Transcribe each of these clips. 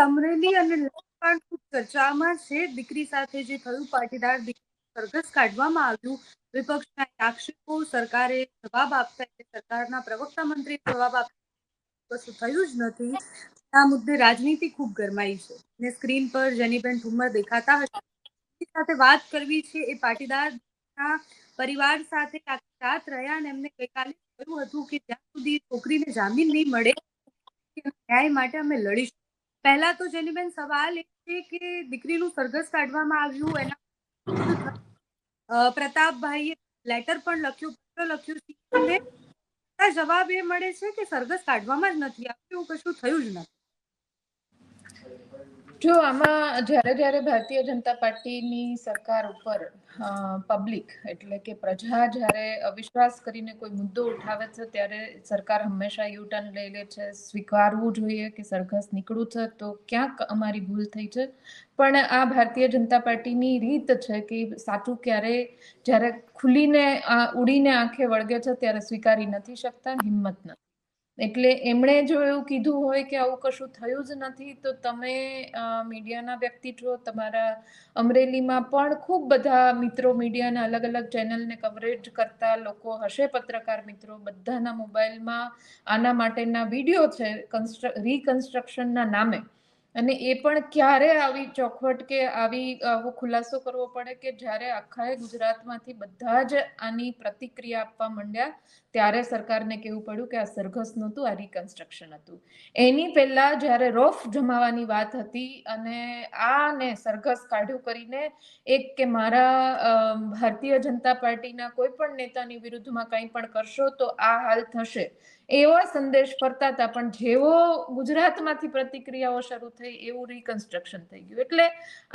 અમરેલી અને ચર્ચામાં છે. દીકરી સાથે જે થયું, પાટીદાર સરઘસ કાઢવામાં આવ્યું. વિપક્ષના આક્ષેપો સરકારે જવાબ આપતા સરકારના પ્રવક્તા મંત્રી જવાબ આપતા થયું જ નથી. આ મુદ્દે રાજનીતિ ખૂબ ગરમાઈ છે. ને સ્ક્રીન પર જેનીબેન ઠુમ્મર દેખાતા હશે. સાથે વાત કરવી છે એ પાટીદાર પરિવાર સાથે રાત રહ્યા અને એમને ગઈકાલે કહ્યું હતું કે, જ્યાં સુધી છોકરીને જામીન નહીં મળે ન્યાય માટે અમે લડીશું. પહેલા તો જેનીબેન સવાલ એ છે કે દીકરીનું સરઘસ કાઢવામાં આવ્યું, એના પ્રતાપભાઈએ લેટર પણ લખ્યું, પત્ર લખ્યું છે. જવાબ એ મળે છે કે સરઘસ કાઢવામાં જ નથી આવ્યું, એવું કશું થયું જ નથી. જો આમાં જ્યારે જ્યારે ભારતીય જનતા પાર્ટીની સરકાર ઉપર પબ્લિક એટલે કે પ્રજા જ્યારે અવિશ્વાસ કરીને કોઈ મુદ્દો ઉઠાવે છે, ત્યારે સરકાર હંમેશા યુ ટર્ન લઈ લે છે. સ્વીકારવું જોઈએ કે સરઘસ નીકળું છે, તો ક્યાંક અમારી ભૂલ થઈ છે. પણ આ ભારતીય જનતા પાર્ટીની રીત છે કે સાચું ક્યારે જ્યારે ખુલીને ઉડીને આંખે વળગે છે, ત્યારે સ્વીકારી નથી શકતા, હિંમત નથી. એટલે એમણે જો એવું કીધું હોય કે આવું કશું થયું જ નથી, તો તમે મીડિયાના વ્યક્તિ છો તમારા અમરેલીમાં પણ ખૂબ બધા મિત્રો મીડિયાના અલગ અલગ ચેનલને કવરેજ કરતા લોકો હશે, પત્રકાર મિત્રો? બધાના મોબાઈલમાં આના માટેના વીડિયો છે કન્સ્ટ્ર રિકન્સ્ટ્રક્શનના નામે. અને એ પણ ક્યારે આવી ચોખવટ કે આવી, આવો ખુલાસો કરવો પડે કે જ્યારે આખા ગુજરાતમાંથી બધા જ આની પ્રતિક્રિયા આપવા માંડ્યા, ત્યારે સરકારને કહેવું પડ્યું કે આ સરઘસ નહોતું, આ રિકન્સ્ટ્રક્શન હતું. એની પહેલા જ્યારે રોફ જમાવાની વાત હતી અને આને સરઘસ કાઢ્યું કરીને એક કે મારા ભારતીય જનતા પાર્ટીના કોઈ પણ નેતાની વિરુદ્ધમાં કંઈ પણ કરશો તો આ હાલ થશે. એવો સંદેશ ફરતા હતા, પણ જેવો ગુજરાતમાંથી પ્રતિક્રિયાઓ શરૂ થઈ, એવું રિકન્સ્ટ્રક્શન થઈ ગયું. એટલે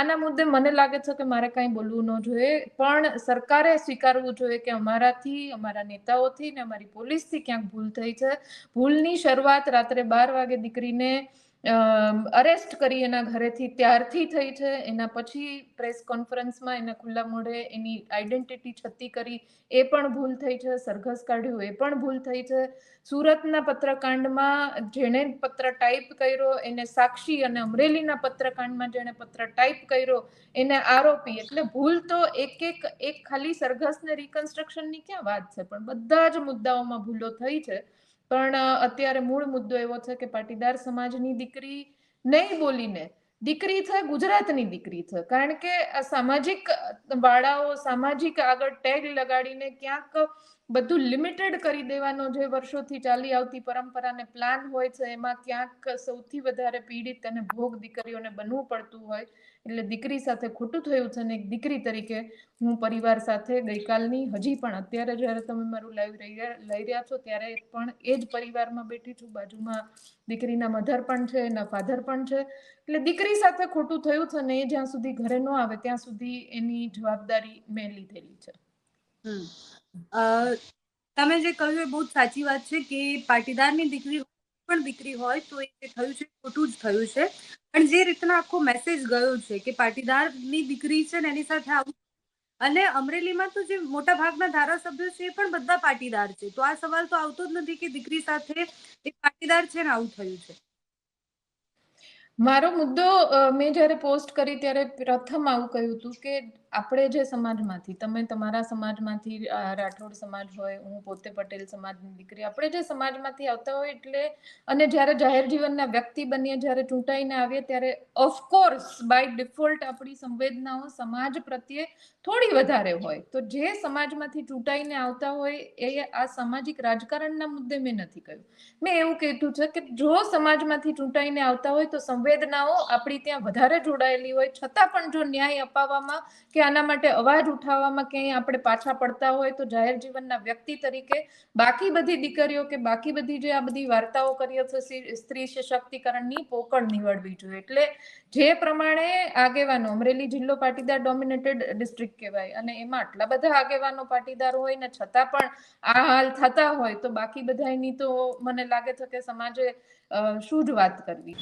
આના મુદ્દે મને લાગે છે કે મારે કાંઈ બોલવું ન જોઈએ, પણ સરકારે સ્વીકારવું જોઈએ કે અમારાથી, અમારા નેતાઓથી ને અમારી પોલીસથી ક્યાંક ભૂલ થઈ છે. ભૂલની શરૂઆત રાત્રે બાર વાગે દીકરીને અરેસ્ટ કરી એના ઘરેથી ત્યારથી થઈ છે. એના પછી પ્રેસ કોન્ફરન્સમાં એના ખુલ્લા મોઢે એની આઈડેન્ટિટી છતી કરી. એ પણ ભૂલ થઈ છે. સરઘસ કાઢ્યું. એ પણ ભૂલ થઈ છે. સુરતના પત્રકાંડમાં જેણે પત્ર ટાઈપ કર્યો, એને સાક્ષી અને અમરેલીના પત્રકાંડમાં જેણે પત્ર ટાઈપ કર્યો, એને આરોપી એટલે ભૂલ તો એક એક એક ખાલી સરઘસ ને રિકન્સ્ટ્રક્શનની ક્યાં વાત છે? પણ બધા જ મુદ્દાઓમાં ભૂલો થઈ છે. પણ અત્યારે મૂળ મુદ્દો એવો છે કે પાટીદાર સમાજની દીકરી નહીં બોલીને દીકરી છે, ગુજરાતની દીકરી છે. કારણ કે સામાજિક વાળાઓ સામાજિક આગળ ટેગ લગાડીને ક્યાંક બધું લિમિટેડ કરી દેવાનો જે વર્ષોથી ચાલી આવતી પરંપરાને પ્લાન હોય છે, એમાં ક્યાંક સૌથી વધારે પીડિત અને ભોગ દીકરીઓને બનવું પડતું હોય એટલે દીકરી સાથે ખોટું થયું છે અને એક દીકરી તરીકે હું પરિવાર સાથે ગઈકાલની હજી પણ અત્યારે જ્યારે તમે મારું લાઈવ લઈ રહ્યા છો, ત્યારે પણ એ જ પરિવારમાં બેઠી છું. બાજુમાં દીકરીના મધર પણ છે, એના ફાધર પણ છે. એટલે દીકરી સાથે ખોટું થયું છે ને એ જ્યાં સુધી ઘરે ન આવે, ત્યાં સુધી એની જવાબદારી મેં લીધેલી છે. તમે જે કહ્યું એ બહુ સાચી વાત છે કે પાટીદારની દીકરી પણ દીકરી હોય તો એ થયું છે ખોટું જ થયું છે. પણ જે રીતના આખો મેસેજ ગયો છે કે પાટીદારની દીકરી છે ને એની સાથે આવું અને અમરેલીમાં તો જે મોટા ભાગના ધારાસભ્યો છે એ પણ બધા પાટીદાર છે. તો આ સવાલ તો આવતો જ નથી કે દીકરી સાથે એ પાટીદાર છે ને આવું થયું છે. મારો મુદ્દો મેં જ્યારે પોસ્ટ કરી ત્યારે પ્રથમ આવું કહ્યું હતું કે આપણે જે સમાજમાંથી, તમે તમારા સમાજમાંથી રાઠોડ સમાજ હોય, હું પોતે પટેલ સમાજની દીકરી, આપણે જે સમાજમાંથી આવતા હોય એટલે, અને જ્યારે જાહેર જીવનના વ્યક્તિ બનીએ, જ્યારે ચૂંટાઈને આવીએ, ત્યારે ઓફકોર્સ બાય ડિફોલ્ટ આપણી સંવેદનાઓ સમાજ પ્રત્યે થોડી વધારે હોય. તો જે સમાજમાંથી ચૂંટાઈને આવતા હોય, એ આ સામાજિક રાજકારણના મુદ્દે મેં નથી કહ્યું. મેં એવું કીધું છે કે જો સમાજમાંથી ચૂંટાઈને આવતા હોય, તો સંવેદનાઓ આપણી ત્યાં વધારે જોડાયેલી હોય, છતાં પણ જો ન્યાય અપાવવામાં કે આના માટે અવાજ ઉઠાવવામાં ક્યાંય આપણે પાછા પડતા હોય તો જાહેર જીવનના વ્યક્તિ તરીકે બાકી બધી દીકરીઓ કે બાકી બધી જે આ બધી વાર્તાઓ છે સી- સ્ત્રી સશક્તિકરણની પોકળ નીવડવી જોઈએ. એટલે જે પ્રમાણે આગેવાનો, અમરેલી જિલ્લો પાટીદાર ડોમિનેટેડ ડિસ્ટ્રિક્ટ કહેવાય અને એમાં આટલા બધા આગેવાનો પાટીદાર હોય ને છતાં પણ આ હાલ થતા હોય તો બાકી બધાની તો મને લાગે છે કે સમાજે શું જ વાત કરવી.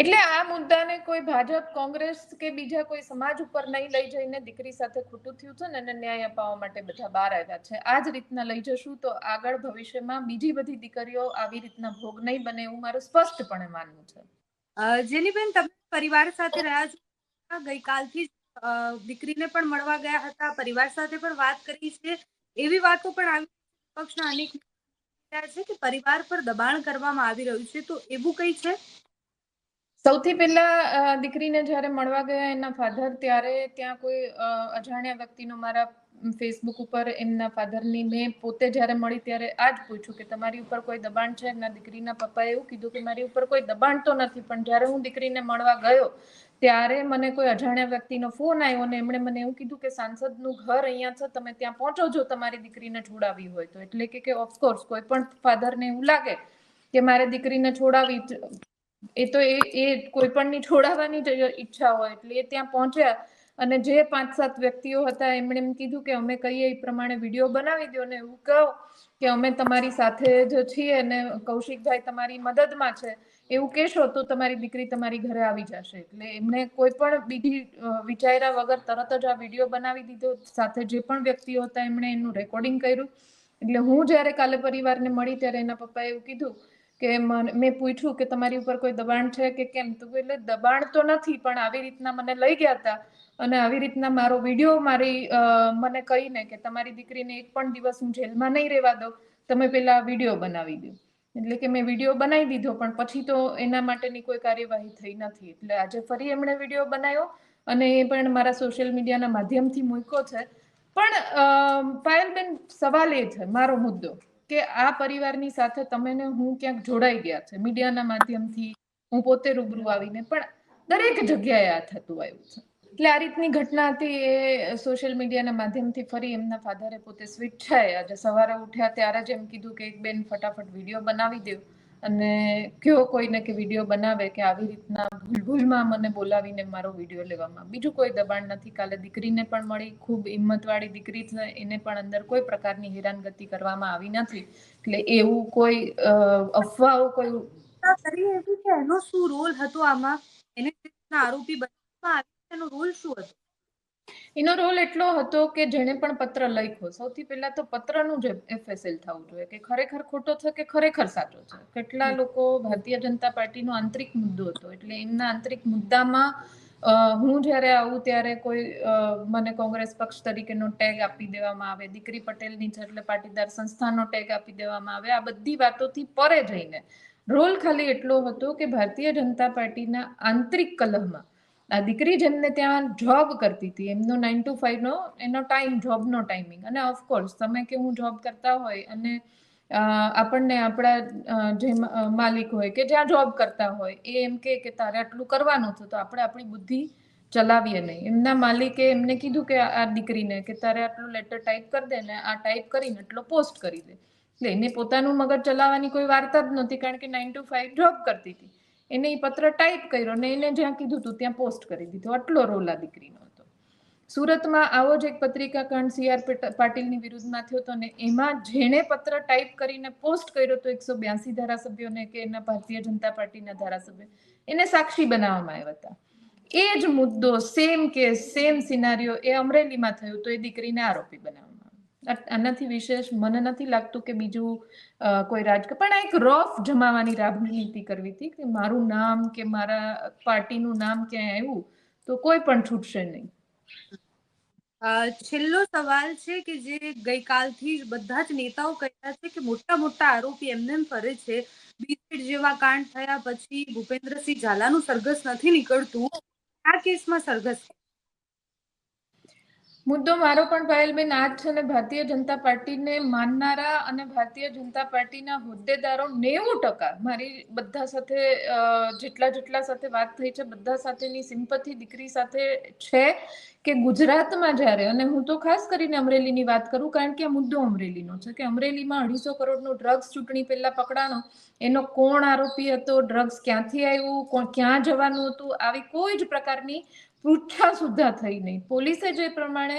એટલે આ મુદ્દાને કોઈ ભાજપ, કોંગ્રેસ કે બીજા કોઈ સમાજ ઉપર નહીં લઈ જઈને દીકરી સાથે ખોટું થયું છે ને ન્યાય અપાવવા માટે બધા બહાર આવ્યા છે. આ જ રીતના લઈ જશું તો આગળ ભવિષ્યમાં બીજી બધી દીકરીઓ આવી રીતના ભોગ નહીં બને એવું મારું સ્પષ્ટપણે માનવું છે. જેનીબેન તમે પરિવાર સાથે રહ્યા છો? ગઈકાલથી દીકરીને પણ મળવા ગયા હતા, પરિવાર સાથે પણ વાત કરી છે. એવી વાતો પણ આવી પક્ષના અનેક છે કે પરિવાર પર દબાણ કરવામાં આવી રહ્યું છે. તો એવું કઈ છે? સૌથી પહેલા દીકરીને જ્યારે મળવા ગયા એના ફાધર ત્યારે ત્યાં કોઈ અજાણ્યા વ્યક્તિનો મારા ફેસબુક ઉપર એમના ફાધરની મેં પોતે જ્યારે મળી ત્યારે આ જ પૂછ્યું કે તમારી ઉપર કોઈ દબાણ છે? એમના દીકરીના પપ્પાએ એવું કીધું કે મારી ઉપર કોઈ દબાણ તો નથી, પણ જ્યારે હું દીકરીને મળવા ગયો, ત્યારે મને કોઈ અજાણ્યા વ્યક્તિનો ફોન આવ્યો અને એમણે મને એવું કીધું કે સાંસદનું ઘર અહીંયા છે, તમે ત્યાં પહોંચો જો તમારી દીકરીને છોડાવી હોય તો. એટલે કે ઓફકોર્સ કોઈ પણ ફાધરને એવું લાગે કે મારે દીકરીને છોડાવી એ તો એ એ કોઈ પણની છોડાવવાની ઈચ્છા હોય, એટલે એ ત્યાં પહોંચ્યા. અને જે પાંચ સાત વ્યક્તિઓ હતા, એમણે એમ કીધું કે અમે કહીએ એ પ્રમાણે વીડિયો બનાવી દો ને એવું કહો કે અમે તમારી સાથે જ છીએ અને કૌશિકભાઈ તમારી મદદમાં છે. એવું કહેશો તો તમારી દીકરી તમારી ઘરે આવી જશે. એટલે એમને કોઈ પણ બીજી વિચાર્યા વગર તરત જ આ વીડિયો બનાવી દીધો. સાથે જે પણ વ્યક્તિઓ હતા, એમણે એનું રેકોર્ડિંગ કર્યું. એટલે હું જ્યારે કાલે પરિવારને મળી ત્યારે એના પપ્પાએ એવું કીધું કે મેં પૂછ્યું કે તમારી ઉપર કોઈ દબાણ છે કે કેમ? તો એટલે દબાણ તો નથી, પણ આવી રીતના મને લઈ ગયા હતા અને આવી રીતના મારો વીડિયો મારી મને કહીને કે તમારી દીકરીને એક પણ દિવસ હું જેલમાં નહીં રહેવા દઉં, તમે પેલા વીડિયો બનાવી દો. એટલે કે મેં વીડિયો બનાવી દીધો, પણ પછી તો એના માટેની કોઈ કાર્યવાહી થઈ નથી. એટલે આજે ફરી એમણે વીડિયો બનાવ્યો અને એ પણ મારા સોશિયલ મીડિયાના માધ્યમથી મૂક્યો છે. પણ પાયલબેન, સવાલ એ છે, મારો મુદ્દો. કે આ પરિવારની સાથે તમે હું ક્યાંક જોડાઈ ગયા છે? મીડિયાના માધ્યમથી હું પોતે રૂબરૂ આવીને, પણ દરેક જગ્યાએ આ થતું આવ્યું છે. એટલે આ રીતની ઘટના હતી એ સોશિયલ મીડિયાના માધ્યમથી ફરી એમના ફાધરે પોતે સ્વેચ્છાએ આજે સવારે ઉઠ્યા ત્યારે જ એમ કીધું કે એક બેન ફટાફટ વીડિયો બનાવી દો. અને કયો કોઈને કે વીડિયો બનાવે કે આવી રીતના ભૂલ ભૂલમાં મને બોલાવીને મારો વીડિયો લેવામાં. બીજું કોઈ દબાણ નથી. કાલે દીકરીને પણ મળી. ખૂબ હિંમતવાળી દીકરી એને પણ અંદર કોઈ પ્રકારની હેરાનગતિ કરવામાં આવી નથી. એટલે એવું કોઈ અફવાઓ કોઈ એનો શું રોલ હતો આમાં? એને આરોપી બનાવવામાં આવ્યો એનો રોલ શું હતો? એનો રોલ એટલો હતો કે જેણે પણ પત્ર લખ્યો. સૌથી પહેલા તો પત્રનું જ એફએસએલ થવું જોઈએ કે ખરેખર ખોટો છે કે ખરેખર સાચો છે? કેટલા લોકો ભારતીય જનતા પાર્ટીનો આંતરિક મુદ્દો હતો એટલે એમના આંતરિક મુદ્દામાં હું જ્યારે આવું ત્યારે કોઈ મને કોંગ્રેસ પક્ષ તરીકેનો ટેગ આપી દેવામાં આવે દીકરી પટેલની છે એટલે પાટીદાર સંસ્થાનો ટેગ આપી દેવામાં આવે આ બધી વાતોથી પરે જઈને. રોલ ખાલી એટલો હતો કે ભારતીય જનતા પાર્ટીના આંતરિક કલહમાં આ દીકરી જેમને ત્યાં જોબ કરતી હતી, એમનો નાઇન ટુ ફાઈવનો એનો ટાઈમ જોબનો ટાઈમિંગ અને ઓફકોર્સ તમે કે હું જોબ કરતા હોય અને આપણને આપણા જે માલિક હોય કે જ્યાં જોબ કરતા હોય, એ એમ કે કે તારે આટલું કરવાનું છે તો આપણે આપણી બુદ્ધિ ચલાવીએ નહીં. એમના માલિકે એમને કીધું કે આ દીકરીને કે તારે આટલું લેટર ટાઈપ કરી દે ને આ ટાઈપ કરીને એટલો પોસ્ટ કરી દે. એટલે એને પોતાનું મગજ ચલાવવાની કોઈ વાર્તા જ નહોતી, કારણ કે નાઇન ટુ ફાઈવ જોબ કરતી હતી. એને એ પત્ર ટાઈપ કર્યો ને એને જ્યાં કીધું હતું ત્યાં પોસ્ટ કરી દીધો. આટલો રોલ આ દીકરીનો હતો. સુરતમાં આવો જ એક પત્રિકા કાંડ સીઆર પાટીલની વિરુદ્ધમાં થયો હતો ને એમાં જેણે પત્ર ટાઈપ કરીને પોસ્ટ કર્યો હતો એકસો બ્યાસી ધારાસભ્યોને કે એના ભારતીય જનતા પાર્ટીના ધારાસભ્ય. એને સાક્ષી બનાવવામાં આવ્યા હતા. એ જ મુદ્દો સેમ કેસ સેમ સિનારીઓ એ અમરેલીમાં થયું તો એ દીકરીને આરોપી. આ- આનાથી વિશેષ મને નથી લાગતું કે બીજું કોઈ રાજકીય પણ એક રોફ જમાવાની રાજનીતિ કરવી હતી કે મારું નામ કે મારા પાર્ટીનું નામ ક્યાંય આવ્યું, તો કોઈ પણ છૂટશે નહીં. છેલ્લો સવાલ છે કે જે ગઈકાલથી બધા જ નેતાઓ કહ્યા છે કે મોટા મોટા આરોપી એમને એમ ફરે છે બીજેડ જેવા કાંડ થયા પછી ભૂપેન્દ્રસિંહ ઝાલાનું સરઘસ નથી નીકળતું. આ કેસમાં સરઘસ મુદ્દો મારો પણ પાયલબેન આ છે ને, ભારતીય જનતા પાર્ટીને માનનારા અને ભારતીય જનતા પાર્ટીના હોદ્દેદારો નેવું ટકા. મારી બધા સાથે જેટલા જેટલા સાથે વાત થઈ છે, બધા સાથેની સિમ્પથી દીકરી સાથે છે કે ગુજરાતમાં જ્યારે, અને હું તો ખાસ કરીને અમરેલીની વાત કરું, કારણ કે આ મુદ્દો અમરેલીનો છે કે અમરેલીમાં અઢીસો કરોડનો ડ્રગ્સ ચૂંટણી પહેલા પકડાનો. એનો કોણ આરોપી હતો, ડ્રગ્સ ક્યાંથી આવ્યું કોણ ક્યાં જવાનું હતું, આવી કોઈ જ પ્રકારની પૃચ્છા સુદ્ધા થઈ નહીં. પોલીસે જે પ્રમાણે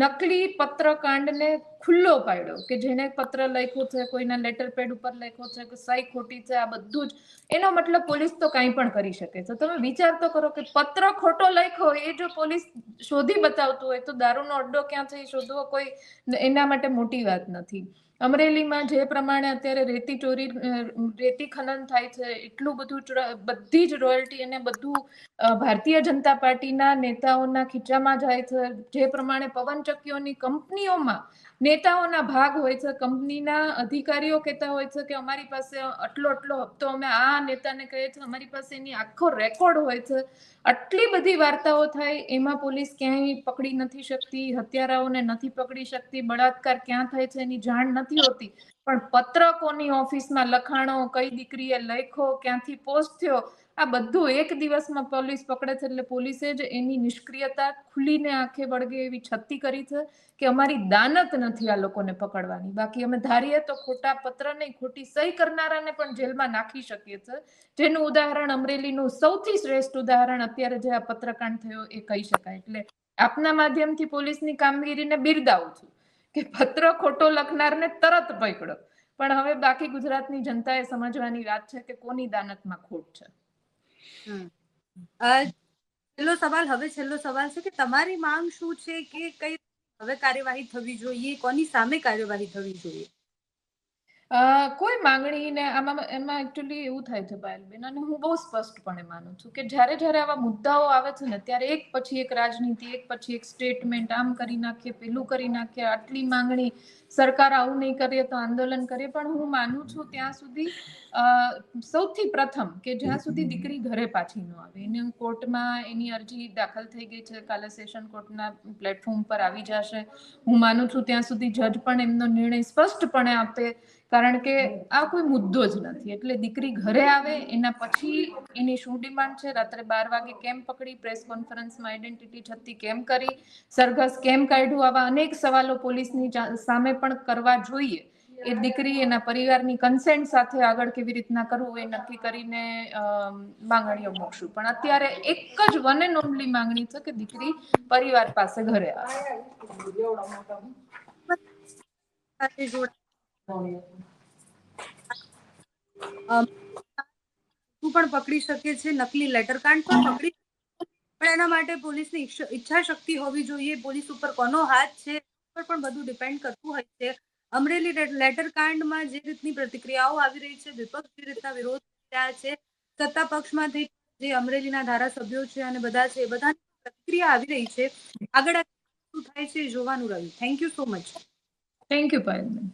નકલી પત્રકાંડને ખુલ્લો પાડ્યો કે જેને પત્ર લખ્યો છે, કોઈના લેટર પેડ ઉપર લખ્યો છે, કે સહી ખોટી છે, આ બધું જ, એનો મતલબ પોલીસ તો કંઈ પણ કરી શકે છે. તમે વિચાર તો કરો કે પત્ર ખોટો લખ્યો એ જો પોલીસ શોધી બતાવતું હોય તો દારૂનો અડ્ડો ક્યાં છે શોધવો કોઈ એના માટે મોટી વાત નથી. અમરેલીમાં જે પ્રમાણે અત્યારે રેતી ચોરી રેતી ખનન થાય છે, એટલું બધું બધી જ રોયલ્ટી અને બધું ભારતીય જનતા પાર્ટીના નેતાઓના ખીચામાં જાય છે. જે પ્રમાણે પવનચક્કીઓની કંપનીઓમાં નેતાઓના ભાગ હોય છે, કંપનીના અધિકારીઓ કહેતા હોય છે કે અમારી પાસે આટલો આટલો હપ્તો, અમે આ નેતાને કહીએ છીએ અમારી પાસે એની આખો રેકોર્ડ હોય છે. આટલી બધી વાર્તાઓ થાય, એમાં પોલીસ ક્યાંય પકડી નથી શકતી, હત્યારાઓને નથી પકડી શકતી, બળાત્કાર ક્યાં થાય છે, એની જાણ નથી હોતી. પણ પત્રકોની ઓફિસમાં લખાણો, કઈ દીકરીએ લખ્યો, ક્યાંથી પોસ્ટ થયો, આ બધું એક દિવસમાં પોલીસ પકડે છે એટલે પોલીસે જ એની નિષ્ક્રિયતા ખુલીને આંખે વળગે એવી છતી કરી છે કે અમારી દાનત નથી આ લોકોને પકડવાની. બાકી અમે ધારીએ તો ખોટા પત્ર નહીં, ખોટી સહી કરનારાને પણ જેલમાં નાખી શકીએ છીએ જેનું ઉદાહરણ અમરેલીનું સૌથી શ્રેષ્ઠ ઉદાહરણ અત્યારે જે આ પત્રકાંડ થયો એ કહી શકાય. એટલે આપના માધ્યમથી પોલીસની કામગીરીને બિરદાવું છું. કે પત્ર ખોટો લખનારને તરત પકડો. પણ હવે બાકી ગુજરાતની જનતાએ સમજવાની વાત છે કે કોની દાનતમાં ખોટ છે? છેલ્લો સવાલ, હવે છેલ્લો સવાલ છે કે તમારી માંગ શું છે કે કઈ હવે કાર્યવાહી થવી જોઈએ? કોની સામે કાર્યવાહી થવી જોઈએ? અ, કોઈ માંગણીને આમાં એમાં એકચ્યુઅલી એવું થાય છે પાયલબેન અને હું બહુ સ્પષ્ટપણે માનું છું કે જ્યારે જ્યારે આવા મુદ્દાઓ આવે છે ને ત્યારે એક પછી એક રાજનીતિ એક પછી એક સ્ટેટમેન્ટ આમ કરી નાખીએ પેલું કરી નાખીએ આટલી માંગણી સરકાર આવું નહીં કરીએ તો આંદોલન કરીએ. પણ હું માનું છું ત્યાં સુધી સૌથી પ્રથમ કે જ્યાં સુધી દીકરી ઘરે પાછી ન આવે. એને કોર્ટમાં એની અરજી દાખલ થઈ ગઈ છે, કાલે સેશન કોર્ટના પ્લેટફોર્મ પર આવી જશે. હું માનું છું ત્યાં સુધી જજ પણ એમનો નિર્ણય સ્પષ્ટપણે આપે, કારણ કે આ કોઈ મુદ્દો જ નથી. એટલે દીકરી ઘરે આવે, એના પછી એની શું ડિમાન્ડ છે? રાત્રે બાર વાગે કેમ પકડી? પ્રેસ કોન્ફરન્સમાં આઈડેન્ટિટી છતી કેમ કરી? સરઘસ કેમ કાઢ્યું? આવા અનેક સવાલો પોલીસની સામે પણ કરવા જોઈએ. એ દીકરી એના પરિવારની કન્સેન્ટ સાથે આગળ કેવી રીતના કરવું એ નક્કી કરીને માંગણીઓ મૂકશું. પણ અત્યારે એક જ વન એન્ડ ઓનલી માંગણી છે કે દીકરી પરિવાર પાસે ઘરે આવે. પણ પકડી શકે છે, નકલી લેટર કાંડ પણ પકડી પણ એના માટે પોલીસની ઈચ્છા શક્તિ હોવી જોઈએ. પોલીસ ઉપર કોનો હાથ છે? પર પણ બધું ડિપેન્ડ કરતું હોય છે. અમરેલી લેટર કાંડમાં જે રીતની પ્રતિક્રિયાઓ આવી રહી છે, વિપક્ષ જે રીતના વિરોધ રહ્યા છે, સત્તા પક્ષમાંથી જે અમરેલીના ધારાસભ્યો છે અને બધા છે, બધાની પ્રતિક્રિયા આવી રહી છે. આગળ શું થાય છે જોવાનું રહ્યું. Thank you so much thank you Payalben